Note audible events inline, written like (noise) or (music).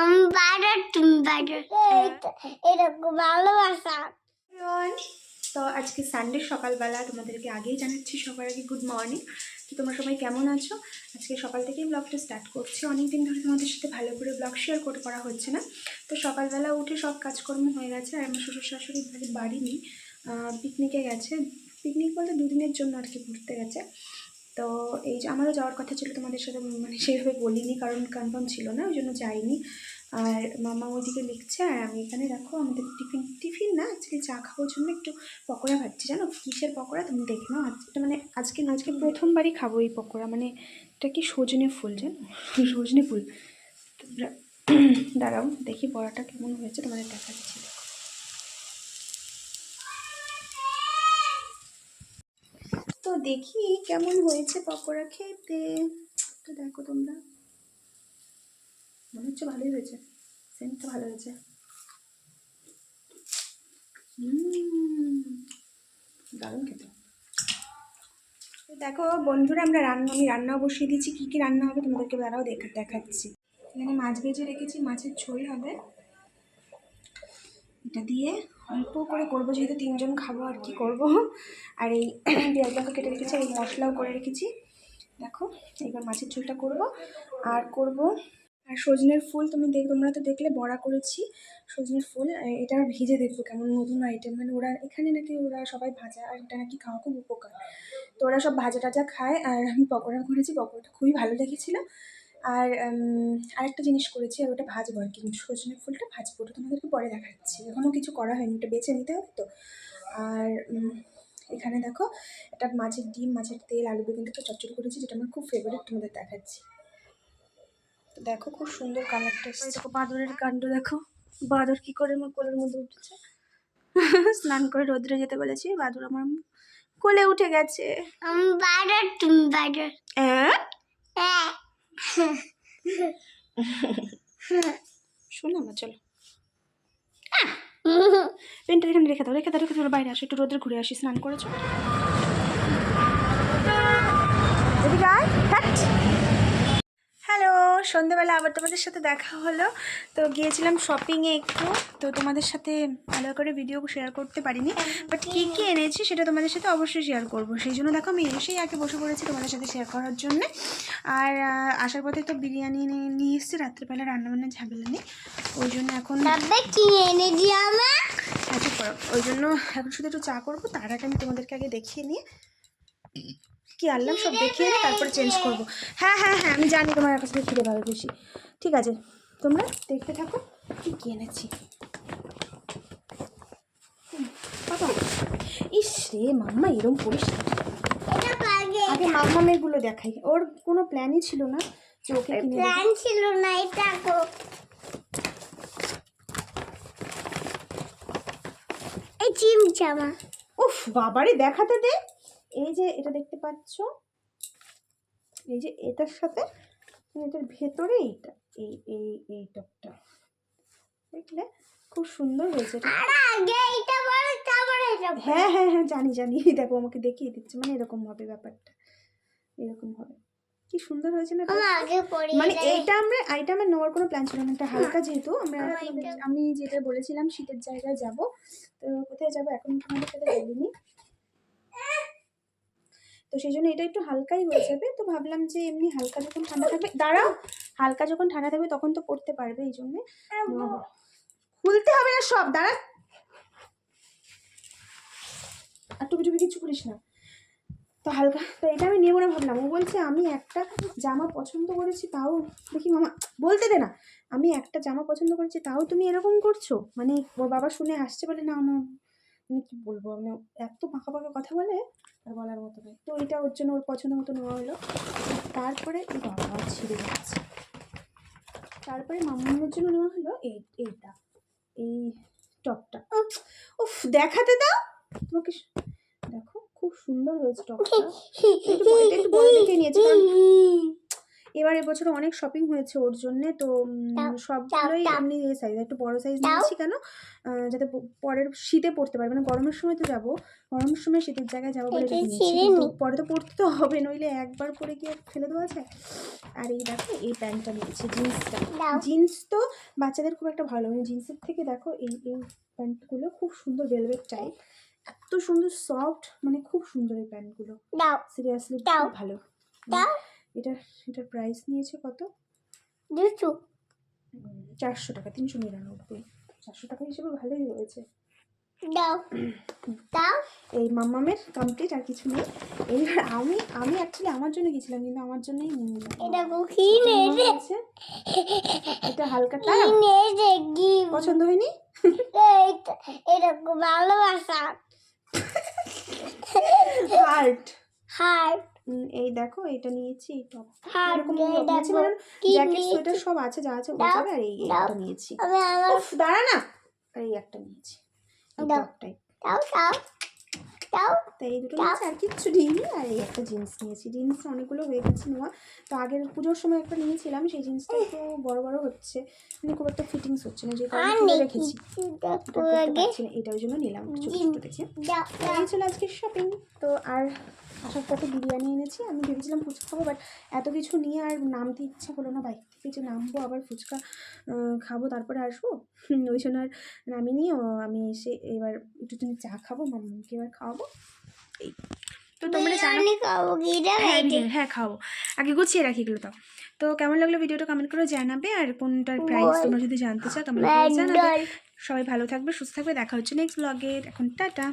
আমি বাইরে তুমি বাইরে এরকম ভালোবাসা তো আজকে সানডে সকালবেলা তোমাদেরকে আগেই জানাচ্ছি সবার আগে গুড মর্নিং তো তোমরা সবাই কেমন আছো? আজকে সকাল থেকেই ব্লগটা স্টার্ট করছি। অনেক দিন ধরে তোমাদের সাথে ভালো করে ব্লগ শেয়ার করে করা হচ্ছে না। তো সকালবেলা উঠে সব কাজকর্ম হয়ে গেছে আর আমার শ্বশুর শাশুড়ি বাড়ি বাড়ি নেই। পিকনিকে গেছে। পিকনিক বলতে দুদিনের জন্য আর কি ঘুরতে গেছে। তো এই যে আমারও যাওয়ার কথা ছিল, তোমাদের সাথে মানে সেইভাবে বলিনি, কারণ কনফার্ম ছিল না, ওই জন্য যাইনি। আর মামা ওইদিকে লিখছে, আর আমি এখানে দেখো, আমাদের টিফিন টিফিন না অ্যাকচুয়ালি চা খাওয়ার জন্য একটু পকোড়া ভাবছি জানো, কিসের পকোড়া? তুমি দেখে নাও আজকে মানে আজকে না, আজকে প্রথমবারই খাব এই পকোড়া। মানে এটা কি সজনে ফুল, জানো? সজনে ফুল। দাঁড়াও, দেখি বড়াটা কেমন হয়েছে, তোমাদের দেখা দিচ্ছি দেখো তো দেখি কেমন হয়েছে পকোড়া খেতে। তো দেখো তোমরা। মনে হচ্ছে ভালোই হয়েছে। সেন্টটা ভালো হয়েছে। দারুণ খেতে। দেখো বন্ধুরা, আমরা রান্না, আমি রান্নাও বসিয়ে দিয়েছি। কী কী রান্না হবে তোমাদেরকে বেড়াও দেখা, দেখাচ্ছি। এখানে মাছ ভেজে রেখেছি, মাছের ঝোল হবে। এটা দিয়ে অল্প করে করব, যেহেতু তিনজন খাব আর কি করব। আর এই (clears throat) পেঁয়াজ লঙ্কা কেটে রেখেছি, আর এই মশলাও করে রেখেছি। দেখো, এবার মাছের ঝোলটা করব। আর করব, আর সজনের ফুল তুমি দেখ, তোমরা তো দেখলে বড়া করেছি, সজনের ফুল এটা ভিজে দেখব কেমন নতুন আইটেম মানে ওরা এখানে নাকি ওরা সবাই ভাজা, আর এটা নাকি খাওয়া খুব উপকার। তো ওরা সব ভাজা টাজা খায়, আর আমি পকোড়া করেছি, পকোড়াটা খুবই ভালো লেগেছিল। আর আরেকটা জিনিস করেছি আর ওটা ভাজবো আর কি সজনের ফুলটা ভাজবো ওটা তোমাদেরকে পরে দেখাচ্ছি। এখনও কিছু করা হয়নি ওটা বেছে নিতে হবে তো। আর এখানে দেখো এটা মাছের ডিম মাছের তেল আলু বেগুন একটা চচ্চড়ি করেছি যেটা আমার খুব ফেভারিট তোমাদের দেখাচ্ছি। তো দেখো খুব সুন্দর কালারটা এসেছে। দেখো বাদরের কাণ্ড দেখো। বাঁদর কী করে আমার কোলের মধ্যে উঠেছে? স্নান করে রোদ্রে যেতে বলেছি বাদর আমার কোলে উঠে গেছে। আমি বাইরে তুমি হ্যাঁ শোনো না, চলো। পেনটা এখানে রেখে দাও রেখে দাও রেখে দাও, বাইরে আসো, একটু রোদ্রে ঘুরে আসি, স্নান করেছ। হ্যালো, সন্ধ্যেবেলা আবার তোমাদের সাথে দেখা হলো। তো গিয়েছিলাম শপিংয়ে একটু, তো তোমাদের সাথে ভালো করে ভিডিও শেয়ার করতে পারিনি। বাট কী কী এনেছি সেটা তোমাদের সাথে অবশ্যই শেয়ার করব। সেই জন্য দেখো, আমি এসেই আগে বসে পড়েছি তোমাদের সাথে শেয়ার করার জন্য। আর আসার পথে তো বিরিয়ানি নিয়ে এসেছি রাত্রেবেলা রান্নাবান্না ঝামেলা নেই। ওই জন্য এখন হ্যাঁ, ওই জন্য এখন শুধু একটু চা করব তার আগে আমি তোমাদেরকে আগে দেখিয়ে নিয়ে কি আনলাম সব দেখিয়ে তারপরে চেঞ্জ করব। হ্যাঁ হ্যাঁ হ্যাঁ আমি জানি তোমার কাছ থেকে খিদে পাবে বেশি ঠিক আছে তোমরা দেখতে থাকো কি কি এনেছি। বাবা ইস রে মাম্মা এরম। এটা আগে মাম্মামেরগুলো দেখাই। ওর কোনো প্ল্যানই ছিল না যে ওকে কিনে প্ল্যান ছিল না এটা এই চিম জামা। উফ বাবারে দেখাতে দে। এই যে এটা দেখতে পাচ্ছ। এই যে এটার সাথে এটার ভেতরে এইটা এই এই এই টপটা। দেখলে খুব সুন্দর হয়েছে আগে এটা বলে তারপরে এটা বলো। হ্যাঁ হ্যাঁ হ্যাঁ জানি জানি। (laughs) দেখো আমাকে দেখিয়ে দিচ্ছে। মানে এরকম হবে ব্যাপারটা। এরকম হবে। কি সুন্দর হয়েছে না এটা? মানে এইটা আমরা এইটা আমার নেওয়ার কোনো প্ল্যান ছিল না। এটা হালকা যেহেতু আমরা এটা- আমি যেটা বলেছিলাম শীতের জায়গায় যাব। তো কোথায় যাব? এখন তোমাদের সাথে বলিনি। তো সেই জন্য এটা একটু হালকাই হয়ে যাবে। তো ভাবলাম যে এমনি হালকা যখন ঠান্ডা থাকবে দাঁড়াও হালকা যখন ঠান্ডা থাকবে তখন তো পড়তে পারবে এই জন্যে খুলতে হবে না সব দাঁড়া। আর টুপি টুপি কিছু করিস না। তো হালকা, তো এটা আমি নেব না ভাবলাম। ও বলছে, আমি একটা জামা পছন্দ করেছি, তাও দেখি মামা, বলতে দে না। আমি একটা জামা পছন্দ করেছি, তাও তুমি এরকম করছ? মানে ওর বাবা শুনে আসছে বলে, না না। আমি কি বলব মানে এত পাকা পাকা কথা বলে আর বলার মতো নয় তো এটা ওর জন্য ওর পছন্দ মতো নেওয়া হলো। তারপরে বাবা ছিঁড়ে যাচ্ছে তারপরে মামুনের জন্য নেওয়া হলো এই, এইটা, এই টপটা। উফ, দেখাতে দাও। তোমাকে সুন্দর হয়েছে (laughs) টপটা। একটু বড় দেখে নিয়েছি কারণ এবার এবছর অনেক শপিং হয়েছে ওর জন্য তো সবগুলোই। এমনি এই সাইজ একটু বড় সাইজ নিয়েছি কেন? যাতে পরের শীতে পড়তে পারবে মানে গরমের সময় তো যাব গরমের সময় শীতের জায়গায় যাব বলে। পরে তো পড়তে তো হবে নইলে একবার পরে কি ফেলে দেওয়া যায়? আর এই দেখো এই প্যান্টটা নিয়েছি জিন্সটা। জিন্স তো বাচ্চাদের খুব একটা ভালো মানে জিন্সের থেকে দেখো এই এই প্যান্টগুলো খুব সুন্দর ভেলভেট টাইপ এত সুন্দর সফট মানে খুব সুন্দর এই প্যান্টগুলো দাও। সিরিয়াসলি দাও। খুব ভালো। দাও। এটা এটার প্রাইস নিয়েছে কত? দুটো চারশো টাকা তিনশো নিরানব্বই। চারশো টাকা হিসেবে ভালোই রয়েছে। দাও। দাও। এই মাম্মামের কমপ্লিট আর কিছু নেই। এইবার আমি আমি অ্যাকচুয়ালি আমার জন্য গেছিলাম কিন্তু আমার জন্যই নিয়ে নিলাম। এটা কি নেড়ে আছে এটা হালকা কি পছন্দ হয়নি? এটা এটা খুব ভালোবাসা। হার্ট হার্ট এই দেখো এটা নিয়েছি টপ এরকম জ্যাকেট সোয়েটার সব আছে যা আছে আর এই একটা নিয়েছি। দাঁড়া না। আর এই একটা নিয়েছি। দাও দাও। তো এই দুটো নিয়েছি আর কিচ্ছু নিইনি আর এই একটা জিন্স নিয়েছি। জিন্স অনেকগুলো হয়ে গেছে নেওয়া তো আগের পুজোর সময় একটা নিয়েছিলাম সেই জিন্সটা একটু বড় বড় হচ্ছে। মানে খুব একটা ফিটিংস হচ্ছে না যে কারণে রেখেছি। এটা এটার জন্য নিলাম ছোটো ছোটো দেখে। এই ছিল আজকে শপিং তো আর আসার পথে বিরিয়ানি এনেছি। আমি ভেবেছিলাম ফুচকা খাব বাট এত কিছু নিয়ে আর নামতে ইচ্ছা হলো না। বাইক থেকে যে নামবো আবার ফুচকা খাব তারপরে আসব। (laughs) ওই জন্য আর নামিনি। আমি এসে এবার একটু চা খাব। মাম্মাকে এবার খাওয়াবো। এই। তো তোমরা জানো খাব হ্যাঁ হ্যাঁ খাব। আগে গুছিয়ে রাখি এগুলো তো। তো কেমন লাগল ভিডিওটা কমেন্ট করে জানাবে আর কোনটার প্রাইস তোমরা যদি জানতে চাও কমেন্ট করে জানাবে। সবাই ভালো থাকবে সুস্থ থাকবে দেখা হচ্ছে নেক্সট ব্লগে এখন টাটা।